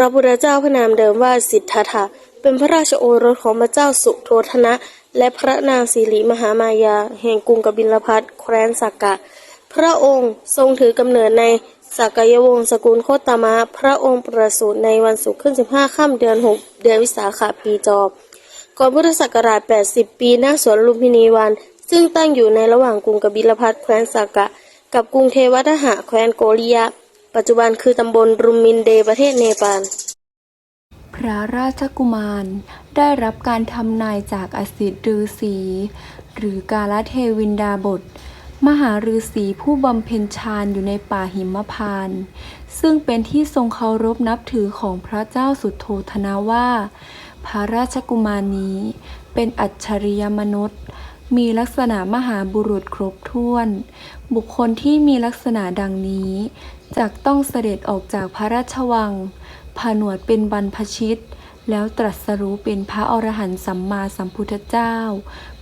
พระพุทธเจ้าพระนามเดิมว่าสิทธัตถะเป็นพระราชโอรสของพระเจ้าสุโธธนะ และพระนางสิริมหามายา แห่งกรุงกบิลพัทแคว้นสักกะ พระองค์ทรงถือกำเนิดในสักกยวงศ์สกุลโคตามะ พระองค์ประสูติในวันศุกร์ขึ้น 15 ค่ำเดือน 6 เดือนวิสาขปีจอบก่อนพุทธศักราช 80 ปีหน้าสวนลุมพินีวัน ซึ่งตั้งอยู่ในระหว่างกรุงกบิลพัทแคว้นสักกะ กับกรุงเทวทหะแคว้นโกริยะ ปัจจุบันคือตำบลรุมมินเดประเทศเนปาล พระราชกุมารได้รับการทำนายจากอสิทธิ์ฤาษีหรือกาลเทวินดาบท มหาฤาษีผู้บำเพ็ญฌานอยู่ในป่าหิมพานต์ซึ่งเป็นที่ทรงเคารพนับถือของพระเจ้าสุโธธนะว่า พระราชกุมารนี้เป็นอัจฉริยมนุษย์ มีลักษณะมหาบุรุษครบถ้วน บุคคลที่มีลักษณะดังนี้ จักต้องเสด็จออกจากพระราชวัง ผนวดเป็นบรรพชิต แล้วตรัสรู้เป็นพระอรหันต์สัมมาสัมพุทธเจ้า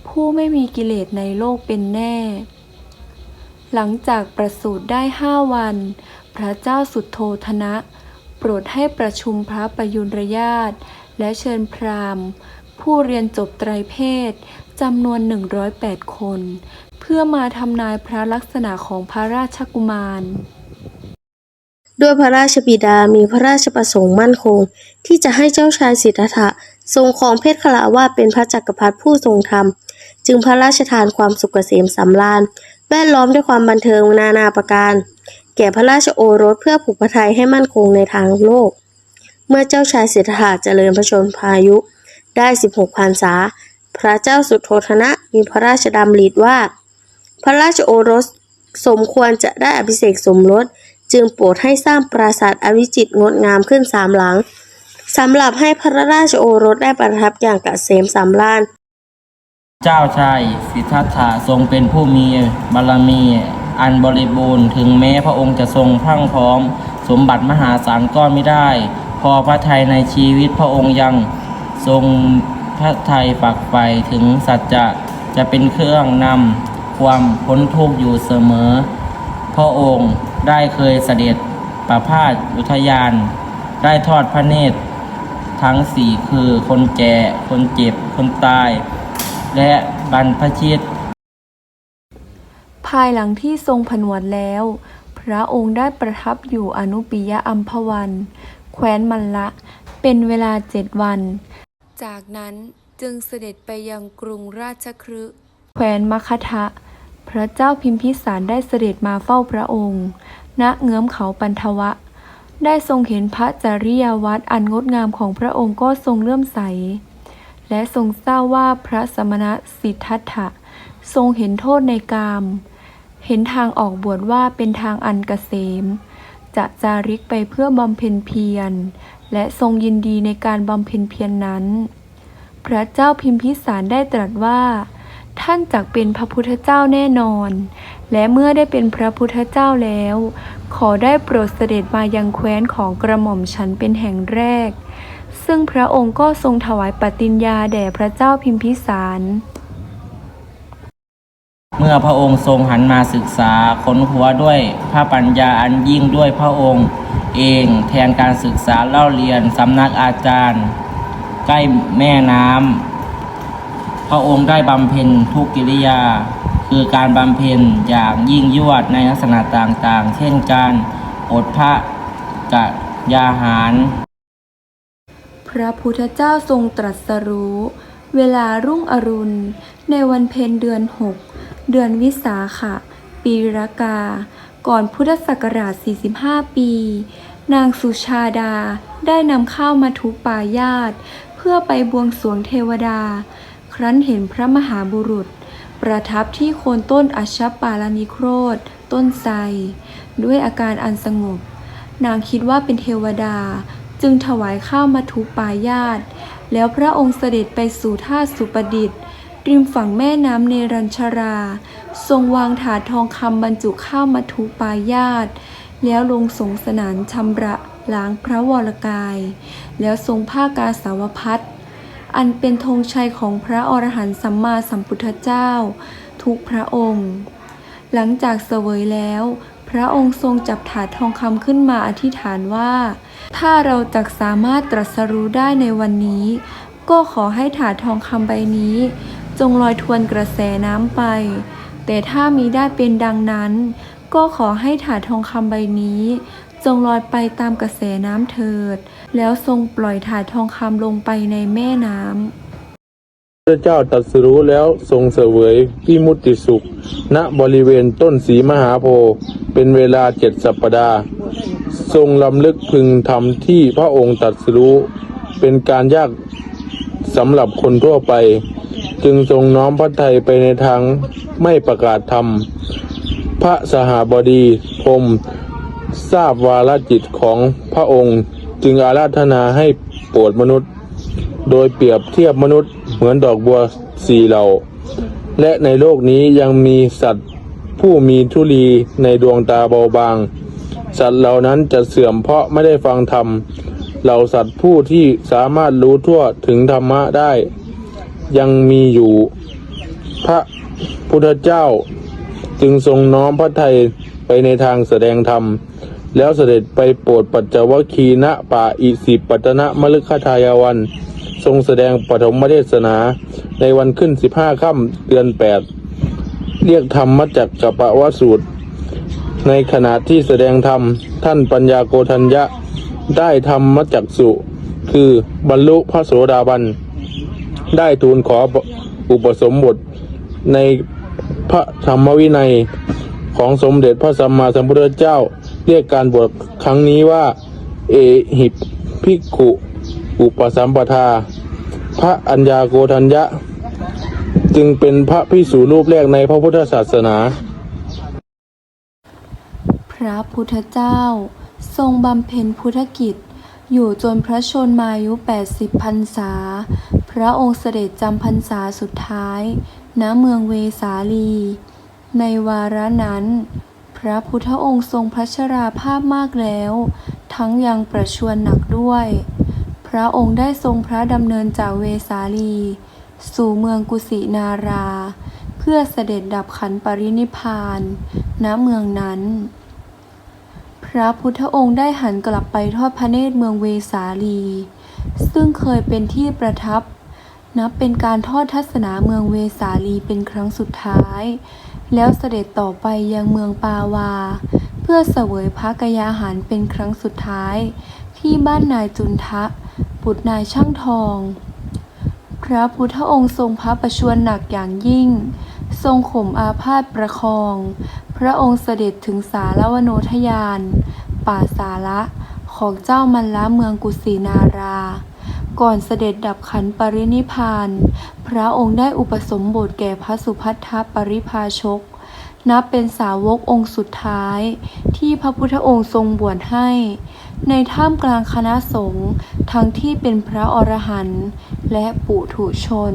ผู้ไม่มีกิเลสในโลกเป็นแน่ หลังจากประสูติได้ห้าวัน พระเจ้าสุดโทธนะ โปรดให้ประชุมพระประยุรญาตและเชิญพราหมณ์ ผู้เรียนจบไตรเพศจำนวน 108 คน เพื่อมาทำนายพระลักษณะของพระราชกุมาร ด้วยพระราชบิดามีพระราชประสงค์มั่นคง ที่จะให้เจ้าชายสิทธัตถะทรงครองเพศขลาวาเป็นพระจักรพรรดิผู้ทรงธรรม จึงพระราชทานความสุขเกษมสำราญ แวดล้อมด้วยความบันเทิงนานาประการ แก่พระราชโอรสเพื่อผูกพระทัยให้มั่นคงในทางโลก เมื่อเจ้าชายสิทธัตถะเจริญพระชนพายุ ได้ 16พรรษา พระเจ้าสุโธทนะมีพระราชดำริว่า พระราชโอรสสมควรจะได้อภิเษกสมรส จึงโปรดให้สร้างปราสาทอวิจิตรงดงามขึ้นสามหลังสำหรับให้พระราชโอรสได้ประทับอย่างกเกษมสำราญเจ้าชายสิทธัตถะทรงเป็นผู้มีบารมี อันบริบูรณ์ถึงแม้พระองค์จะทรงพรั่งพร้อม สมบัติมหาศาลก็ไม่ได้ พอพระทัยในชีวิตพระองค์ยังทรงพระทัยฝักใฝ่ถึงสัจจะจะเป็นเครื่องนำความพ้นทุกข์อยู่เสมอ พระองค์ ได้เคยเสด็จประพาสอุทยาน ได้ทอดพระเนตร ทั้งสี่คือคนแก่ คนเจ็บ คนตาย และบรรพชิต ภายหลังที่ทรงผนวดแล้ว พระองค์ได้ประทับอยู่อนุปิยะอัมพวัน แคว้นมัลละเป็นเวลาเจ็ดวัน จากนั้นจึงเสด็จไปยังกรุงราชคฤห์แคว้นมคทะ พระเจ้าพิมพิสารได้เสด็จมาเฝ้าพระองค์ ณ เงื้อมเขาปันทวะ ได้ทรงเห็นพระจริยวัตรอันงดงามของพระองค์ก็ทรงเลื่อมใส และทรงทราบว่าพระสมณะสิทธัตถะทรงเห็นโทษในกาม เห็นทางออกบวชว่าเป็นทางอันเกษม จะจาริกไปเพื่อบำเพ็ญเพียร และทรงยินดีในการบำเพ็ญเพียรนนั้น พระเจ้าพิมพิสารได้ตรัสว่า ท่านจักเป็นพระพุทธเจ้าแน่นอน และเมื่อได้เป็นพระพุทธเจ้าแล้ว ขอได้โปรดเสด็จมายังแคว้นของกระหม่อมฉันเป็นแห่งแรก ซึ่งพระองค์ก็ทรงถวายปฏิญญาแด่พระเจ้าพิมพิสาร เมื่อพระองค์ทรงหันมาศึกษาค้นหัวด้วยพระปัญญาอันยิ่งด้วยพระองค์เองแทนการศึกษาเล่าเรียนสำนักอาจารย์ ใกล้แม่น้ำ พระองค์ได้บำเพ็ญทุกกิริยา คือการบำเพ็ญอย่างยิ่งยวดในลักษณะต่างๆ เช่นการอดพระกะยาหาร พระพุทธเจ้าทรงตรัสรู้ เวลารุ่งอรุณ ในวันเพ็ญเดือนหกเดือนวิสาขะ ปีรากา ก่อนพุทธศักราช 45 ปี นางสุชาดาได้นำข้าวมาทุปายาต เพื่อไปบวงสรวงเทวดา ครั้นเห็นพระมหาบุรุษ ประทับที่โคนต้นอัชปาลานิโครธ ต้นไทรด้วยอาการอันสงบ นางคิดว่าเป็นเทวดาจึงถวายข้าวมาทุปายาต แล้วพระองค์เสด็จไปสู่ท่าสุปดิษฐ์ริมฝั่งแม่น้ำเนรัญชรา ทรงวางถาดทองคำบรรจุข้าวมาทุปายาต แล้วลงสงสนานชำระล้างพระวรกาย แล้วทรงผ้ากาสาวพัด อันเป็นธงชัยของพระอรหันต์สัมมาสัมพุทธเจ้า ทุกพระองค์ หลังจากเสวยแล้ว พระองค์ทรงจับถาดทองคำขึ้นมาอธิษฐานว่า ถ้าเราจักสามารถตรัสรู้ได้ในวันนี้ ก็ขอให้ถาดทองคำใบนี้ จงลอยทวนกระแสน้ำไป แต่ถ้ามีได้เป็นดังนั้น ก็ขอให้ถาดทองคำใบนี้ จงลอยไปตามกระแสน้ำเถิด แล้วทรงปล่อยถาดทองคำลงไปในแม่น้ำพระเจ้าตรัสรู้แล้วทรงเสวยพิมุติสุข ณบริเวณต้นสีมหาโพธิ์เป็นเวลาเจ็ดสัปปดาห์ ทรงลำลึกพึงทำที่พระองค์ตรัสรู้ เป็นการยากสำหรับคนทั่วไป จึงทรงน้อมพระทัยไปในทางไม่ประกาศธรรม พระสหบดีพรม ทราบวาลจิตของพระองค์จึงอาราธนาให้โปรดมนุษย์ โดยเปรียบเทียบมนุษย์เหมือนดอกบัวสีเหล่า และในโลกนี้ยังมีสัตว์ผู้มีทุลีในดวงตาเบาบาง สัตว์เหล่านั้นจะเสื่อมเพราะไม่ได้ฟังธรรมเหล่าสัตว์ผู้ที่สามารถรู้ทั่วถึงธรรมะได้ ยังมีอยู่ พระพุทธเจ้าจึงทรงน้อมพระทัย ไปในทางแสดงธรรม แล้วเสด็จไปโปรดปัจจวัคคีณป่าอิสิปตนะมฤคทายวัน ทรงแสดงปฐมเทศนา ในวันขึ้นสิบห้าค่ำเดือนแปดเรียกธรรมมาจากกปปวสูตร ในขณะที่แสดงธรรม ท่านปัญญาโกทัญญะ ได้ธรรมมาจากสุ คือบรรลุพระโสดาบัน ได้ทูลขออุปสมบทในพระธรรมวินัย ของสมเด็จพระสัมมาสัมพุทธเจ้า เรียกการบวชครั้งนี้ว่า เอหิภิกขุ อุปสัมปทา พระอัญญาโกทัญญะ จึงเป็นพระพิสูรูปแรกในพระพุทธศาสนา พระพุทธเจ้า ทรงบำเพ็ญพุทธกิจอยู่จนพระชนมายุ 80พรรษา พระองค์เสด็จจำพรรษาสุดท้าย ณ เมืองเวสาลี ในวาระนั้น พระพุทธองค์ทรงพระชราภาพมากแล้ว ทั้งยังประชวรหนักด้วย พระองค์ได้ทรงพระดำเนินจากเวสาลี สู่เมืองกุสินารา เพื่อเสด็จดับขันปรินิพพาน ณเมืองนั้น พระพุทธองค์ได้หันกลับไปทอดพระเนตรเมืองเวสาลี ซึ่งเคยเป็นที่ประทับ นับเป็นการทอดทัศนาเมืองเวสาลีเป็นครั้งสุดท้าย แล้วเสด็จต่อไปยังเมืองปาวา เพื่อเสวยพระกยาหารเป็นครั้งสุดท้าย ที่บ้านนายจุนทะบุตรนายช่างทอง พระพุทธองค์ทรงพระประชวรหนักอย่างยิ่ง ทรงข่มอาพาธประคอง พระองค์เสด็จถึงสารวโนทยาน ป่าสาระของเจ้ามันละเมืองกุสินารา ก่อนเสด็จดับขันปรินิพพาน พระองค์ได้อุปสมบทแก่พระสุพัทธปริภาชก นับเป็นสาวกองค์สุดท้าย ที่พระพุทธองค์ทรงบวชให้ ในท่ามกลางคณะสงฆ์ทั้งที่เป็นพระอรหันต์และปุถุชน